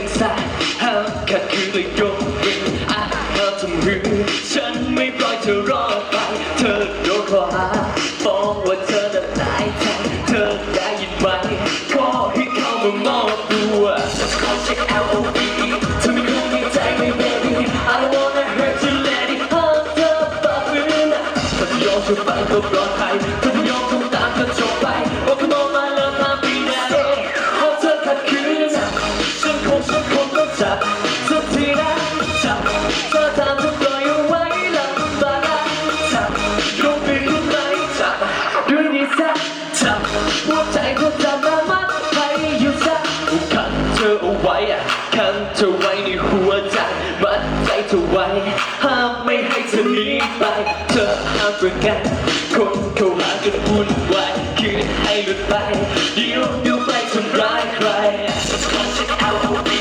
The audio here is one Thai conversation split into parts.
กันซะห้ามขัดขืนเลยยกเว้นอะห้ามทำหือฉันไม่ปล่อยเธอรอดไป เธอโดนข้อหาฟ้องว่าเธอน่ะตายใจเธอได้ยินไหมขอให้เขามามอบตัวฉันขอเช็ค L O V E เธอไม่เคยมีใจไหม baby I don't wanna hurt you lady ห้ามเธอฝ่าฝืนนะถ้าจะยอมช่วยฟังก็ปลอดภัยถ้าจะยอมทำตามก็จบไป ว้ห้ามไม่ให้เธอหนีไป เธอห้ามประกันคนเข้าหาจนวุ่นวายคิดให้หลุดไปเดี๋ยวเดี๋ยวไปทำร้ายใคร Just call it out of me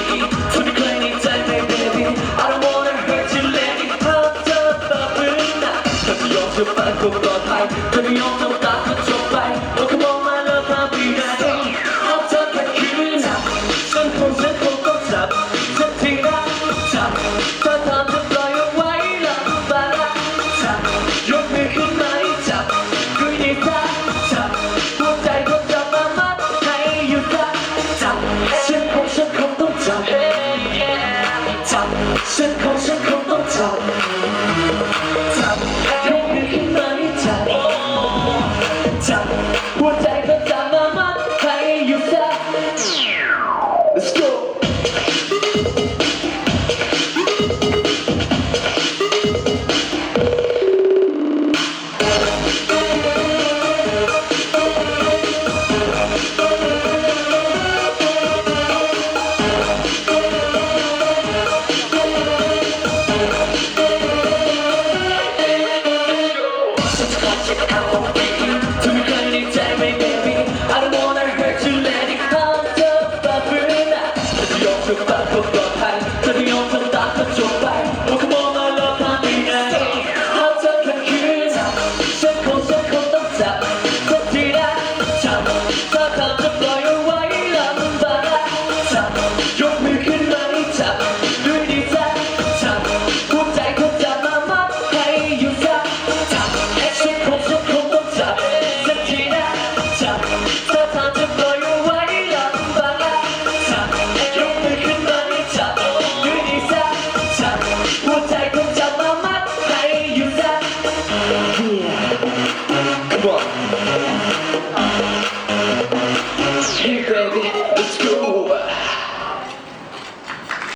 เธอไม่เคยในใจไหม baby I don't wanna hurt you lady ห้ามเธอฝ่าฝืนนะถ้าจะยอมเธอฟังคงปลอดภัยถ้าไม่ยอมทำต คง ถ้าจะ